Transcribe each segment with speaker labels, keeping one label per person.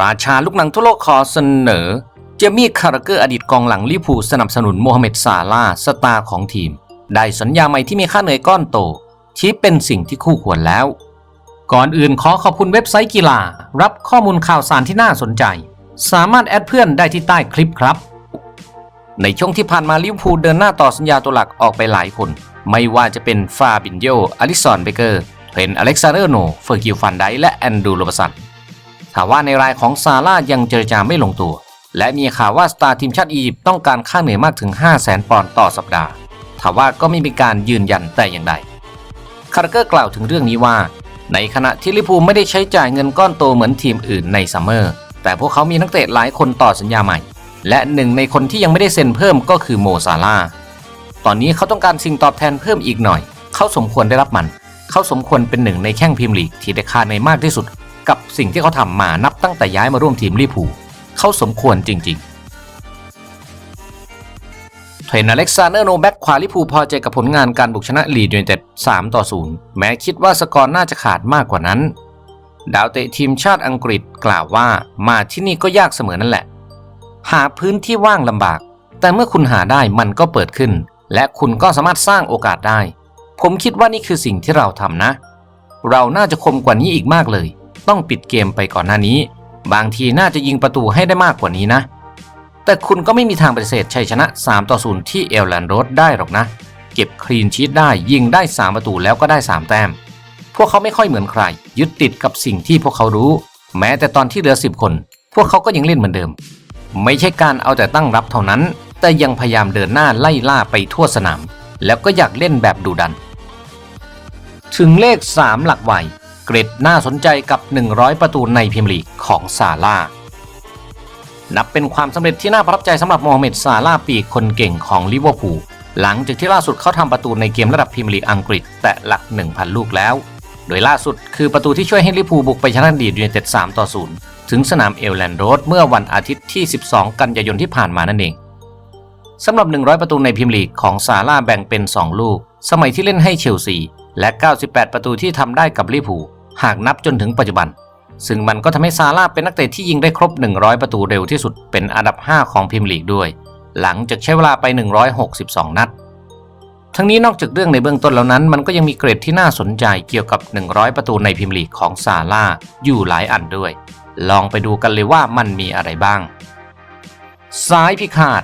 Speaker 1: ราชาลูกหนังทั่วโลกขอเสนอ เจมี่คาร์เกอร์อดีตกองหลังลิเวอร์พูลสนับสนุนโมฮัมเหม็ดซาลาสตาร์ของทีม ได้สัญญาใหม่ที่มีค่าเหนื่อยก้อนโต ชี้เป็นสิ่งที่คู่ควรแล้ว ก่อนอื่นขอขอบคุณเว็บไซต์กีฬา รับข้อมูลข่าวสารที่น่าสนใจ สามารถแอดเพื่อนได้ที่ใต้คลิปครับ ในช่วงที่ผ่านมาลิเวอร์พูลเดินหน้าต่อสัญญาตัวหลักออกไปหลายคน ไม่ว่าจะเป็นฟาบินโยอลิสันเบเกอร์เทรนอเล็กซานเดอร์โนเฟอร์กิลฟันไดและแอนดูโรบสัน ถามว่าในรายของซาร่ายังเจรจาไม่ลงตัว และมีข่าวว่าสตาร์ทีมชาติอียิปต์ต้องการค่าเหนื่อยมากถึง 5 0 0แสนปอนด์ต่อสัปดาห์ถามว่าก็ไม่มีการยืนยันแต่อย่างใด คาร์เกอร์กล่าวถึงเรื่องนี้ว่า ในขณะที่ลิพูไม่ได้ใช้จ่ายเงินก้อนโตเหมือนทีมอื่นในซัมเมอร์ แต่พวกเขามีนักเตะหลายคนต่อสัญญาใหม่ และหนึ่งในคนที่ยังไม่ได้เซ็นเพิ่มก็คือโมซาลาตอนนี้เขาต้องการสิ่งตอบแทนเพิ่มอีกหน่อย เขาสมควรได้รับมัน เขาสมควรเป็นหนึ่งในแข้งพรีเมียร์ลีกที่ได้ค่าในมากที่สุด กับสิ่งที่เขาทำมานับตั้งแต่ย้ายมาร่วมทีมลิเวอร์พูลเขาสมควรจริง ๆ เทรนอเล็กซานเดอร์โนแบ็กขวาลิเวอร์พูพอใจกับผลงานการบุกชนะลีดยูไนเต็ด3ต่อ 0 แม้คิดว่าสกอร์น่าจะขาดมากกว่านั้น ดาวเตะทีมชาติอังกฤษกล่าวว่ามาที่นี่ก็ยากเสมอนั่นแหละ หาพื้นที่ว่างลำบาก แต่เมื่อคุณหาได้มันก็เปิดขึ้น และคุณก็สามารถสร้างโอกาสได้ ผมคิดว่านี่คือสิ่งที่เราทำนะเราน่าจะคมกว่านี้อีกมากเลย ต้องปิดเกมไปก่อนหน้านี้ บางทีน่าจะยิงประตูให้ได้มากกว่านี้นะ แต่คุณก็ไม่มีทางปฏิเสธชัยชนะ 3 ต่อ 0 ที่เอลแลนด์โรดได้หรอกนะ เก็บคลีนชีตได้ยิงได้ 3 ประตูแล้วก็ได้ 3 แต้ม พวกเขาไม่ค่อยเหมือนใคร ยึดติดกับสิ่งที่พวกเขารู้ แม้แต่ตอนที่เหลือ 10 คน พวกเขาก็ยังเล่นเหมือนเดิม ไม่ใช่การเอาแต่ตั้งรับเท่านั้น แต่ยังพยายามเดินหน้าไล่ล่าไปทั่วสนาม แล้วก็อยากเล่นแบบดุดันถึงเลข 3 หลักวัย เกรดน่าสนใจกับ 100 ประตูในพรีเมียร์ลีกของซาร่านับเป็นความสำเร็จที่น่าประทับใจสำหรับโมฮัมเหม็ดซาร่าปีกคนเก่งของลิเวอร์พูลหลังจากที่ล่าสุดเขาทำประตูในเกมระดับพรีเมียร์ลีกอังกฤษแตะหลัก 1,000 ลูกแล้ว โดยล่าสุดคือประตูที่ช่วยให้ลิเวอร์พูลบุกไปชนะลีดยูไนเต็ด3ต่อ0ถึงสนามเอลแลนด์โรดเมื่อวันอาทิตย์ที่ 12 กันยายนที่ผ่านมานั่นเองสำหรับ 100 ประตูในพรีเมียร์ลีกของซาร่าแบ่งเป็น 2 ลูก สมัยที่เล่นให้เชลซีและ 98 ประตูที่ทำได้กับลิเวอร์พูล หากนับจนถึงปัจจุบัน ซึ่งมันก็ทำให้ซาร่าห์เป็นนักเตะที่ยิงได้ครบ 100 ประตูเร็วที่สุดเป็นอันดับ 5 ของพรีเมียร์ลีกด้วย หลังจากใช้เวลาไป 162 นัด ทั้งนี้นอกจากเรื่องในเบื้องต้นแล้วนั้น มันก็ยังมีเกรดที่น่าสนใจเกี่ยวกับ 100 ประตูในพรีเมียร์ลีกของซาร่าห์อยู่หลายอันด้วย ลองไปดูกันเลยว่ามันมีอะไรบ้างซ้ายพิฆาต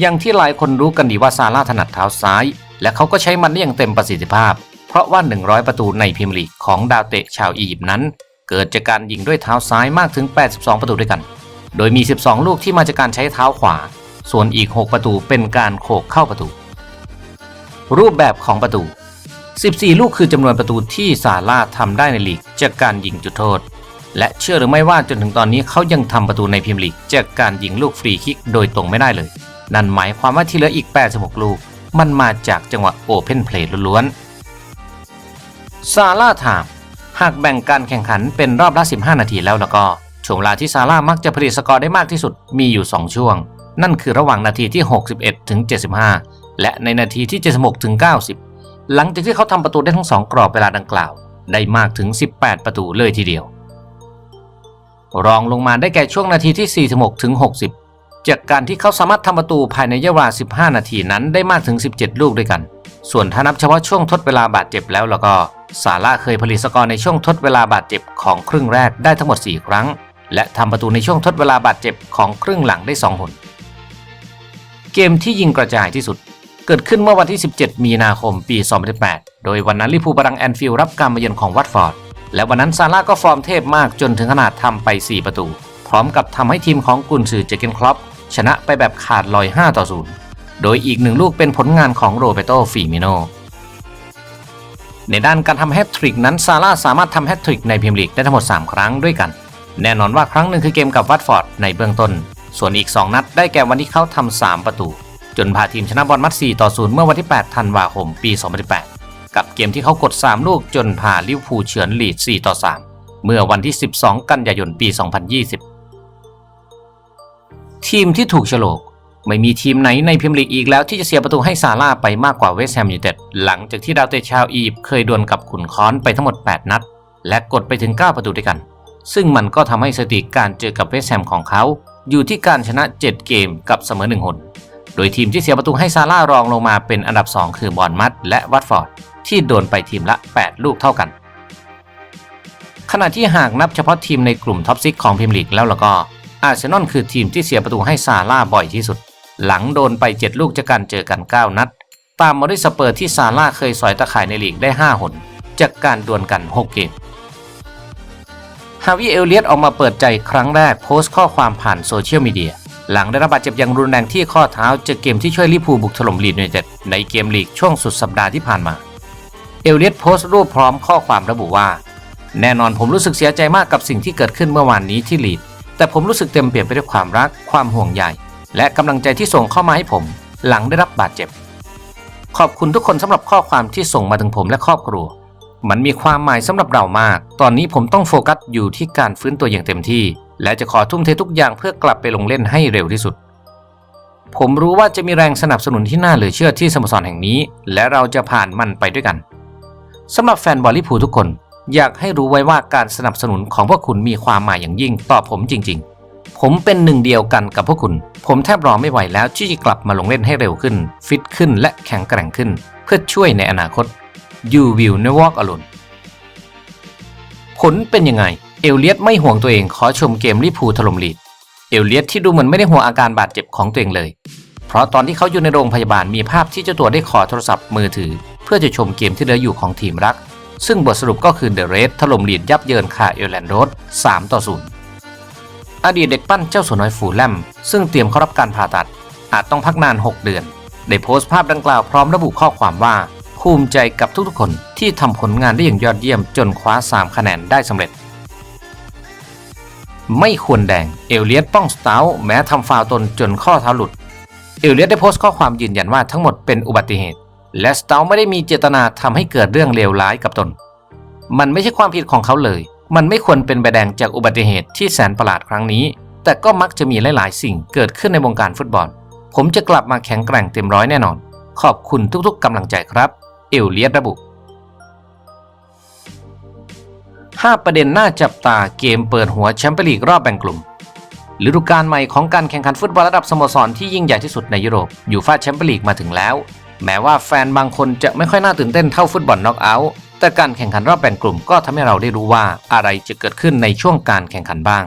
Speaker 1: อย่างที่หลายคนรู้กันดีว่าซาร่าถนัดเท้าซ้าย และเขาก็ใช้มันได้อย่างเต็มประสิทธิภาพ เพราะว่า 100 ประตูในพรีเมียร์ลีกของดาวเตะชาวอียิปต์นั้น เกิดจากการยิงด้วยเท้าซ้ายมากถึง 82 ประตูด้วยกัน โดยมี 12 ลูกที่มาจากการใช้เท้าขวา ส่วนอีก 6 ประตูเป็นการโขกเข้าประตู รูปแบบของประตู 14 ลูกคือจำนวนประตูที่ซาร่าทำได้ในลีกจากการยิงจุดโทษ และเชื่อหรือไม่ว่าจนถึงตอนนี้เขายังทำประตูในพรีเมียร์ลีกจากการยิงลูกฟรีคิกโดยตรงไม่ได้เลย นั่นหมายความว่าที่เหลืออีก 86 ลูก มันมาจากจังหวะโอเพนเพลย์ล้วนๆ ซาร่าถามหากแบ่งการแข่งขันเป็นรอบละ 15 นาทีแล้วแล้วก็ ช่วงเวลาที่ซาร่ามักจะผลิตสกอร์ได้มากที่สุดมีอยู่ 2 ช่วง นั่นคือระหว่างนาทีที่ 61 ถึง 75 และในนาทีที่ 76 ถึง 90 หลังจากที่เขาทำประตูได้ทั้ง 2 กรอบเวลาดังกล่าว ได้มากถึง 18 ประตูเลยทีเดียว รองลงมาได้แก่ช่วงนาทีที่ 46 ถึง 60 จากการที่เขาสามารถทำประตูภายในระยะเวลา 15 นาทีนั้นได้มากถึง 17 ลูกด้วยกัน ส่วนถ้านับเฉพาะช่วงทดเวลาบาดเจ็บแล้วแล้วก็ซาร่าเคยผลิตสกอร์ในช่วงทดเวลาบาดเจ็บของครึ่งแรกได้ทั้งหมด 4 ครั้ง และทำประตูในช่วงทดเวลาบาดเจ็บของครึ่งหลังได้2หนเกมที่ยิงกระจายที่สุด เกิดขึ้นเมื่อวันที่ 17 มีนาคมปี 2018 โดยวันนั้นลิพูลบรังแอนฟิลรับการมาเยือนของวัตฟอร์ด และวันนั้นซาร่าก็ฟอร์มเทพมากจนถึงขนาดทำไป 4 ประตู พร้อมกับทำให้ทีมของกุนซือเจเกนคลอปชนะไปแบบขาดลอย 5 ต่อ 0 โดยอีกหนึ่งลูกเป็นผลงานของโรเบโตฟีมิโน ในด้านการทำแฮตทริกนั้นซาร่าสามารถทำแฮตทริกในพรีเมียร์ลีกได้ทั้งหมด 3 ครั้งด้วยกัน แน่นอนว่าครั้งหนึ่งคือเกมกับวัตฟอร์ดในเบื้องต้น ส่วนอีก 2 นัดได้แก่วันที่เขาทำ3ประตู จนพาทีมชนะบอลมัด 4 ต่อ 0 เมื่อวันที่ 8 ธันวาคม ปี 2018 กับเกมที่เขากด 3 ลูกจนพาลิเวอร์พูลเฉือนลีด 4 ต่อ 3 เมื่อวันที่ 12 กันยายน ปี 2020 ทีมที่ถูกโฉลก ไม่มีทีมไหนในพรีเมียร์ลีกอีกแล้วที่จะเสียประตูให้ซาร่าไปมากกว่าเวสต์แฮมยูไนเต็ดหลังจากที่ดาวเตะชาวอียิปต์เคยดวลกับขุนค้อนไปทั้งหมด 8 นัด และกดไปถึง 9 ประตูด้วยกัน ซึ่งมันก็ทำให้สถิติการเจอกับเวสต์แฮมของเขา อยู่ที่การชนะ 7 เกมกับเสมอ1หนโดยทีมที่เสียประตูให้ซาร่ารองลงมาเป็นอันดับ 2 คือบอนมัดและวัตฟอร์ดที่โดนไปทีมละ 8 ลูกเท่ากัน ขณะที่หากนับเฉพาะทีมในกลุ่มท็อปซิกของพรีเมียร์ลีกแล้วแล้วก็อาร์เซนอลคือทีมที่เสียประตูให้ซาร่าบ่อยที่สุด หลังโดนไป 7 ลูกจากการเจอกัน 9 นัด ตามมาด้วยสเปอร์ที่ซาร่าเคยสอยตะข่ายในลีกได้ 5 หน จากการดวลกัน 6 เกม ฮาวิเอลเลียตออกมาเปิดใจครั้งแรกโพสต์ข้อความผ่านโซเชียลมีเดียหลังได้รับบาดเจ็บอย่างรุนแรงที่ข้อเท้าจากเกมที่ช่วยลิพูบุกถล่มลีดยูไนเต็ดในเกมลีกช่วงสุดสัปดาห์ที่ผ่านมา เอลเลียตโพสต์รูปพร้อมข้อความระบุว่า แน่นอนผมรู้สึกเสียใจมากกับสิ่งที่เกิดขึ้นเมื่อวานนี้ที่ลีด แต่ผมรู้สึกเต็มเปี่ยมไปด้วยความรัก ความห่วงใย และกำลังใจที่ส่งเข้ามาให้ผม หลังได้รับบาดเจ็บ ขอบคุณทุกคนสำหรับข้อความที่ส่งมาถึงผมและครอบครัว มันมีความหมายสำหรับเรามาก ตอนนี้ผมต้องโฟกัสอยู่ที่การฟื้นตัวอย่างเต็มที่ และจะขอทุ่มเททุกอย่างเพื่อกลับไปลงเล่นให้เร็วที่สุด ผมรู้ว่าจะมีแรงสนับสนุนที่น่าเหลือเชื่อที่สโมสรแห่งนี้ และเราจะผ่านมันไปด้วยกันสำหรับแฟนบอลลิพูทุกคน อยากให้รู้ไว้ว่าการสนับสนุนของพวกคุณมีความหมายอย่างยิ่งต่อผมจริง ๆ ผมเป็นหนึ่งเดียวกันกับพวกคุณ ผมแทบรอไม่ไหวแล้วที่จะกลับมาลงเล่นให้เร็วขึ้น ฟิตขึ้นและแข็งแกร่งขึ้น เพื่อช่วยในอนาคต You will never walk alone ผลเป็นยังไง เอลเลียตไม่ห่วงตัวเองขอชมเกมลิพูลถล่มลีด เอลเลียตที่ดูเหมือนไม่ได้ห่วงอาการบาดเจ็บของตัวเองเลย เพราะตอนที่เขาอยู่ในโรงพยาบาลมีภาพที่เจ้าตัวได้ขอโทรศัพท์มือถือ เพื่อจะชมเกมที่เหลืออยู่ของทีมรัก ซึ่งบทสรุปก็คือเดอะเรสถล่มลีดยับเยินคาเอลแลนด์โรด3ต่อ0 อดีตเด็กปั้นเจ้าสัวน้อยฟูแลม ซึ่งเตรียมเข้ารับการผ่าตัด อาจต้องพักนาน 6 เดือน ได้โพสต์ภาพดังกล่าวพร้อมระบุข้อความว่า ภูมิใจกับทุกๆคนที่ทำผลงานได้อย่างยอดเยี่ยมจนคว้า 3 คะแนนได้สำเร็จ ไม่ควรแดงเอลเลียตป้องสตาท์แม้ทำฟาวตนจนข้อเท้าหลุด เอลเลียตได้โพสต์ข้อความยืนยันว่าทั้งหมดเป็นอุบัติเหตุ และสตาท์ไม่ได้มีเจตนาทำให้เกิดเรื่องเลวร้ายกับตน มันไม่ใช่ความผิดของเขาเลย มันไม่ควรเป็นใบแดงจากอุบัติเหตุที่แสนประหลาดครั้งนี้ แต่ก็มักจะมีหลาย ๆ สิ่งเกิดขึ้นในวงการฟุตบอล ผมจะกลับมาแข็งแกร่งเต็มร้อยแน่นอน ขอบคุณทุก ๆกำลังใจครับ เอลเลียตระบุ 5 ประเด็นน่าจับตาเกมเปิดหัวแชมเปี้ยนลีกรอบแบ่งกลุ่มฤดูกาลใหม่ของการแข่งขันฟุตบอลระดับสโมสรที่ยิ่งใหญ่ที่สุดในยุโรปยูฟ่าแชมเปี้ยนลีกมาถึงแล้ว แม้ว่าแฟนบางคนจะไม่ค่อยน่าตื่นเต้นเท่าฟุตบอลน็อกเอาท์ แต่การแข่งขันรอบแบ่งกลุ่มก็ทำให้เราได้รู้ว่าอะไรจะเกิดขึ้นในช่วงการแข่งขันบ้าง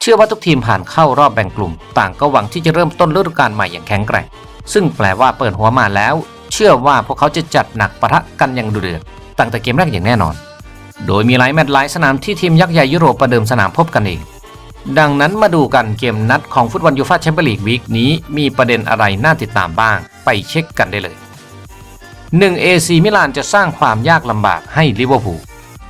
Speaker 1: เชื่อว่าทุกทีมผ่านเข้ารอบแบ่งกลุ่ม ต่างก็หวังที่จะเริ่มต้นฤดูกาลใหม่อย่างแข็งแกร่ง ซึ่งแปลว่าเปิดหัวมาแล้ว เชื่อว่าพวกเขาจะจัดหนักปะทะกันอย่างดุเดือดตั้งแต่เกมแรกอย่างแน่นอน โดยมีหลายแมตช์หลายสนามที่ทีมยักษ์ใหญ่ยุโรปประเดิมสนามพบกันเองดังนั้นมาดูกันเกมนัดของฟุตบอลยูฟ่าแชมเปี้ยนลีกวีคนี้มีประเด็นอะไรน่าติดตามบ้าง ไปเช็คกันได้เลย 1 AC มิลานจะสร้างความยากลำบากให้ลิเวอร์พูล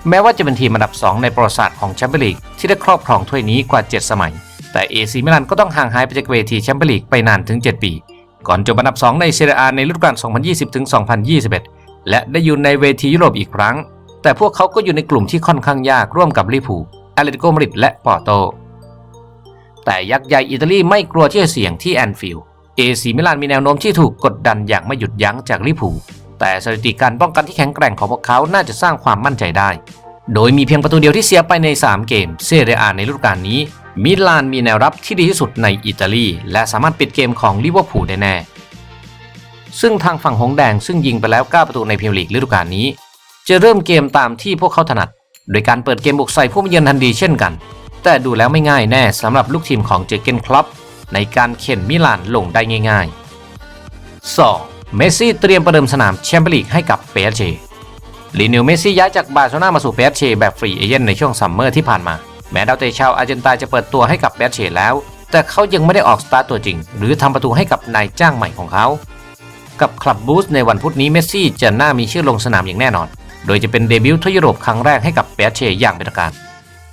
Speaker 1: แม้ว่าจะเป็นทีมอันดับ 2 ในประวัติศาสตร์ของแชมเปี้ยนลีกที่ได้ครอบครองถ้วยนี้กว่า 7 สมัย แต่ AC มิลานก็ต้องห่างหายไปจากเวทีแชมเปี้ยนลีกไปนานถึง 7 ปี ก่อนจบอันดับ 2 ในเซเรียอาในฤดูกาล 2020-2021 และได้อยู่ในเวทียุโรปอีกครั้ง แต่พวกเขาก็อยู่ในกลุ่มที่ค่อนข้างยากร่วมกับลิเวอร์พูลแอตเลติโกมาดริดและปอร์โตแต่ยักษ์ใหญ่อิตาลีไม่กลัวที่จะเสี่ยงที่แอนฟิลด์เอซีมิลานมีแนวโน้มที่ถูกกดดันอย่างไม่หยุดยั้งจากลิเวอร์พูล แต่สถิติการป้องกันที่แข็งแกร่งของพวกเขาน่าจะสร้างความมั่นใจได้ โดยมีเพียงประตูเดียวที่เสียไปใน 3 เกม เซเรียอาในฤดูกาลนี้ มิลานมีแนวรับที่ดีที่สุดในอิตาลี และสามารถปิดเกมของลิเวอร์พูลได้แน่ ซึ่งทางฝั่งหงส์แดงซึ่งยิงไปแล้ว 9 ประตูในพรีเมียร์ลีกฤดูกาลนี้ จะเริ่มเกมตามที่พวกเขาถนัด โดยการเปิดเกมบุกใส่ผู้มาเยือนทันทีเช่นกัน แต่ดูแล้วไม่ง่ายแน่สำหรับลูกทีมของเจอเกนคลับในการเข็นมิลานลงได้ง่าย ๆ 2. เมสซี่เตรียมประเดิมสนามแชมเปี้ยนลีกให้กับเปเชลีนิวเมสซี่ย้ายจากบาร์เซโลนามาสู่เปเชแบบฟรีเอเจนในช่วงซัมเมอร์ที่ผ่านมา แม้ดาวเตะชาวอาร์เจนตาจะเปิดตัวให้กับเปเชแล้ว แต่เขายังไม่ได้ออกสตาร์ตัวจริง หรือทำประตูให้กับนายจ้างใหม่ของเขา กับคลับบูสในวันพุธนี้เมสซี่จะน่ามีชื่อลงสนามอย่างแน่นอน โดยจะเป็นเดบิวต์ทั่วยุโรปครั้งแรกให้กับเปเชอย่างเป็นทางการ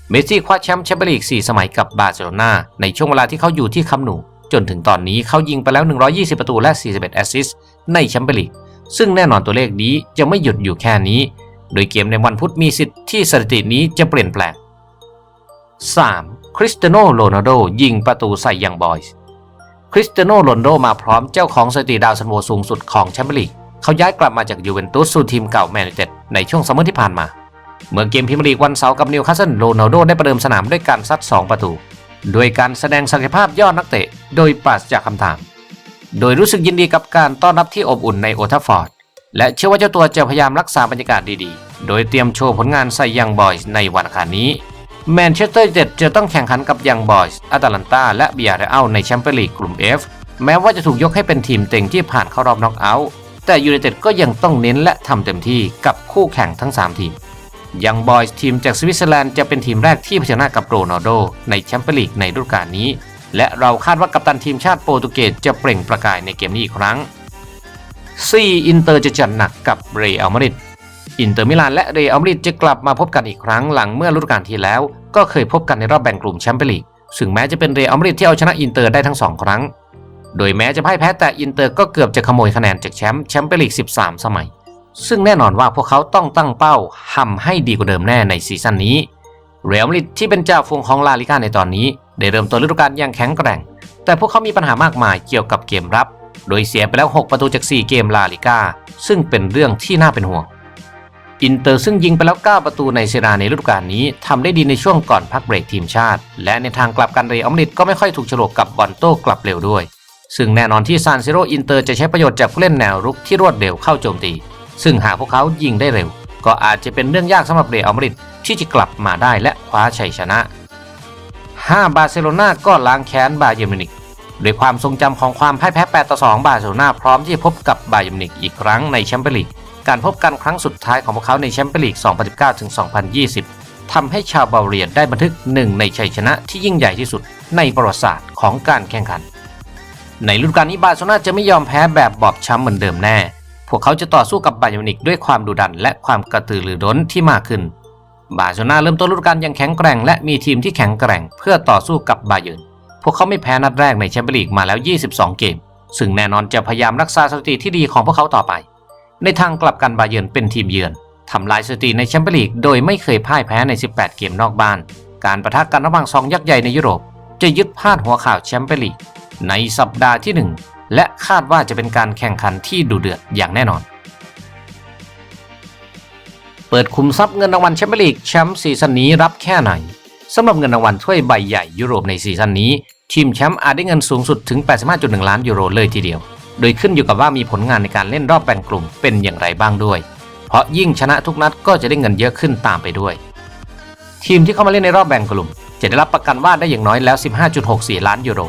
Speaker 1: เมสซี่คว้าแชมป์แชมเปี้ยนลีก 4 สมัยกับบาร์เซโลนาในช่วงเวลาที่เขาอยู่ที่คัมป์นู จนถึงตอนนี้เขายิงไปแล้ว 120 ประตูและ 41 แอสซิสต์ ในแชมเปี้ยนลีกซึ่งแน่นอนตัวเลขนี้จะไม่หยุดอยู่แค่นี้ โดยเกมในวันพุธมีสิทธิ์ที่สถิตินี้จะเปลี่ยนแปลง 3. คริสเตียโนโรนัลโดยิงประตูใส่ยังบอยส์คริสเตียโนโรนัลโดมาพร้อมเจ้าของสถิติดาวซันโวสูงสุดของแชมเปี้ยนลีกเขาย้ายกลับมาจากยูเวนตุสสู่ทีมเก่าแมนยูเต็ดในช่วงซัมเมอร์ที่ผ่านมา เมื่อเกมพรีเมียร์ลีกวันเสาร์กับนิวคาสเซิลโรนัลโดได้ประเดิมสนามด้วยการซัด 2 ประตู โดยการแสดงศักยภาพยอดนักเตะ โดยปราศจากคำถาม โดยรู้สึกยินดีกับการต้อนรับที่อบอุ่นในโอทัฟฟอร์ด และเชื่อว่าเจ้าตัวจะพยายามรักษาบรรยากาศดีๆ โดยเตรียมโชว์ผลงานใส่ยังบอยส์ในวันอังคารนี้ แมนเชสเตอร์ยูไนเต็ดจะต้องแข่งขันกับยังบอยส์อาตาลันตาและเบียร์เรอัลในแชมเปี้ยนลีกกลุ่ม F แม้ว่าจะถูกยกให้เป็นทีมเต็งที่ผ่านเข้ารอบน็อกเอาท์แต่ยูไนเต็ดก็ยังต้องเน้นและทำเต็มที่กับคู่แข่งทั้ง 3 ทีมยังบอยส์ทีมจากสวิตเซอร์แลนด์จะเป็นทีมแรกที่เผชิญหน้ากับโรนัลโดในแชมเปี้ยนลีกในฤดูกาลนี้ และเราคาดว่ากัปตันทีมชาติโปรตุเกสจะเปล่งประกายในเกมนี้อีกครั้ง 4. อินเตอร์จะจัดหนักกับเรอัลมาดริดอินเตอร์มิลานและเรอัลมาดริดจะกลับมาพบกันอีกครั้งหลังเมื่อฤดูกาลที่แล้ว ก็เคยพบกันในรอบแบ่งกลุ่มแชมเปี้ยนลีกซึ่งแม้จะเป็นเรอัลมาดริดที่เอาชนะอินเตอร์ได้ทั้งสองครั้ง โดยแม้จะพ่ายแพ้แต่อินเตอร์ก็เกือบจะขโมยคะแนนจากแชมป์แชมเปี้ยนลีก 13 สมัย ซึ่งแน่นอนว่าพวกเขาต้องตั้งเป้าทำให้ดีกว่าเดิมแน่ในซีซั่นนี้ เรอัลมาดริดที่เป็นเจ้าฟูงของลาลิก้าในตอนนี้ ได้เริ่มต้นฤดูกาลอย่างแข็งแกร่ง แต่พวกเขามีปัญหามากมายเกี่ยวกับเกมรับ โดยเสียไปแล้ว 6 ประตูจาก 4 เกมลาลิก้าซึ่งเป็นเรื่องที่น่าเป็นห่วง อินเตอร์ซึ่งยิงไปแล้ว 9 ประตูในเซราในฤดูกาลนี้ทำได้ดีในช่วงก่อนพักเบรกทีมชาติ และในทางกลับกันเรอัลมาดริดก็ไม่ค่อยถูกฉลกกับบอลโต้กลับเร็วด้วย ซึ่งแน่นอนที่ซานซิโรอินเตอร์จะใช้ประโยชน์จากผู้เล่นแนวรุกที่รวดเร็วเข้าโจมตี ซึ่งหากพวกเขายิงได้เร็ว ก็อาจจะเป็นเรื่องยากสำหรับเรอัลมาดริด ที่จะกลับมาได้และคว้าชัยชนะ 5 บาร์เซโลนาก็ล้างแค้นบาเยิร์มินิกด้วยความทรงจำของความพ่ายแพ้ 8 ต่อ 2 บาร์เซโลนาพร้อมที่จะพบกับบาเยิร์มินิกอีกครั้งในแชมเปี้ยนลีกการพบกันครั้งสุดท้ายของพวกเขาในแชมเปี้ยนลีก 2019-2020 ทำให้ชาวบาเวเรียนได้บันทึกหนึ่งในชัยชนะที่ยิ่งใหญ่ที่สุดในประวัติศาสตร์ของการแข่งขัน ในฤดูกาลนี้บาร์เซโลนาจะไม่ยอมแพ้แบบบอบช้ำเหมือนเดิมแน่ พวกเขาจะต่อสู้กับบาเยิร์มินิกด้วยความดุดันและความกระตือรือร้นที่มากขึ้น บาร์เซโลนาเริ่มต้นฤดูกาลอย่างแข็งแกร่ง และมีทีมที่แข็งแกร่ง เพื่อต่อสู้กับบาเยิร์นพวกเขาไม่แพ้นัดแรกในแชมเปี้ยนลีกมาแล้ว 22 เกม ซึ่งแน่นอนจะพยายามรักษาสถิติที่ดีของพวกเขาต่อไป ในทางกลับกันบาเยิร์นเป็นทีมเยือนทำลายสถิติในแชมเปี้ยนลีกโดยไม่เคยพ่ายแพ้ใน 18 เกมนอกบ้าน การประทะกันระหว่างสองยักษ์ใหญ่ในยุโรป จะยึดพาดหัวข่าวแชมเปี้ยนลีกในสัปดาห์ที่ 1 และคาดว่าจะเป็นการแข่งขันที่ดุเดือดอย่างแน่นอน เปิดคุมทรัพย์เงินรางวัลแชมเปี้ยนลีกแชมป์ซีซั่นนี้รับแค่ไหนสำหรับเงินรางวัลถ้วยใบใหญ่ยุโรปในซีซั่นนี้ ทีมแชมป์อาจได้เงินสูงสุดถึง 85.1 ล้านยูโรเลยทีเดียว โดยขึ้นอยู่กับว่ามีผลงานในการเล่นรอบแบ่งกลุ่มเป็นอย่างไรบ้างด้วย เพราะยิ่งชนะทุกนัดก็จะได้เงินเยอะขึ้นตามไปด้วย ทีมที่เข้ามาเล่นในรอบแบ่งกลุ่ม จะได้รับประกันว่าได้อย่างน้อยแล้ว 15.64 ล้านยูโร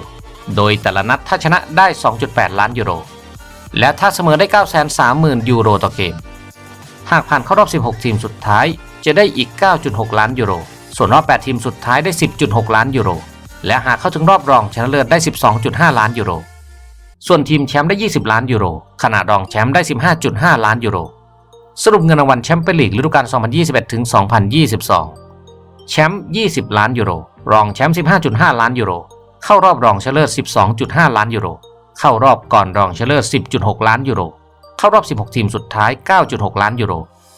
Speaker 1: โดยแต่ละนัดถ้าชนะได้ 2.8 ล้านยูโร และถ้าเสมอได้ 930,000 ยูโรต่อเกม หากผ่านเข้ารอบ 16 ทีมสุดท้าย จะได้อีก 9.6 ล้านยูโร ส่วนรอบ 8 ทีมสุดท้ายได้ 10.6 ล้านยูโร และหากเข้าถึงรอบรองชนะเลิศได้ 12.5 ล้านยูโร ส่วนทีมแชมป์ได้ 20 ล้านยูโร ขณะรองแชมป์ได้ 15.5 ล้านยูโร สรุปเงินรางวัลแชมเปี้ยนลีกฤดูกาล 2021 ถึง 2022 แชมป์ 20 ล้านยูโร รองแชมป์ 15.5 ล้านยูโร เข้ารอบรองชนะเลิศ 12.5 ล้านยูโร เข้ารอบก่อนรองชนะเลิศ 10.6 ล้านยูโร เข้ารอบ 16 ทีมสุดท้าย 9.6 ล้านยูโร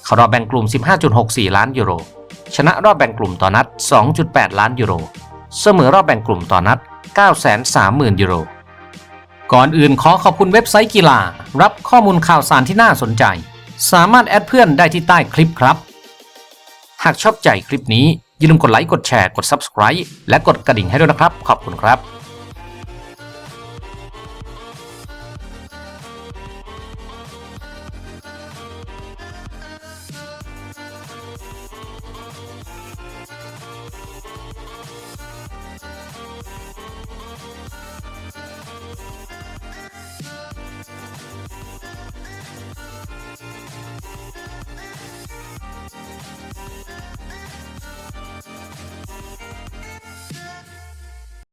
Speaker 1: เข้ารอบแบ่งกลุ่ม 15.64 ล้านยูโร ชนะรอบแบ่งกลุ่มต่อนัด 2.8 ล้านยูโร เสมอรอบแบ่งกลุ่มต่อนัด 930,000 ยูโร ก่อนอื่นขอขอบคุณเว็บไซต์กีฬา รับข้อมูลข่าวสารที่น่าสนใจ สามารถแอดเพื่อนได้ที่ใต้คลิปครับ หากชอบใจคลิปนี้อย่าลืมกดไลค์ กดแชร์ กด Subscribe และกดกระดิ่งให้ด้วยนะครับ ขอบคุณครับ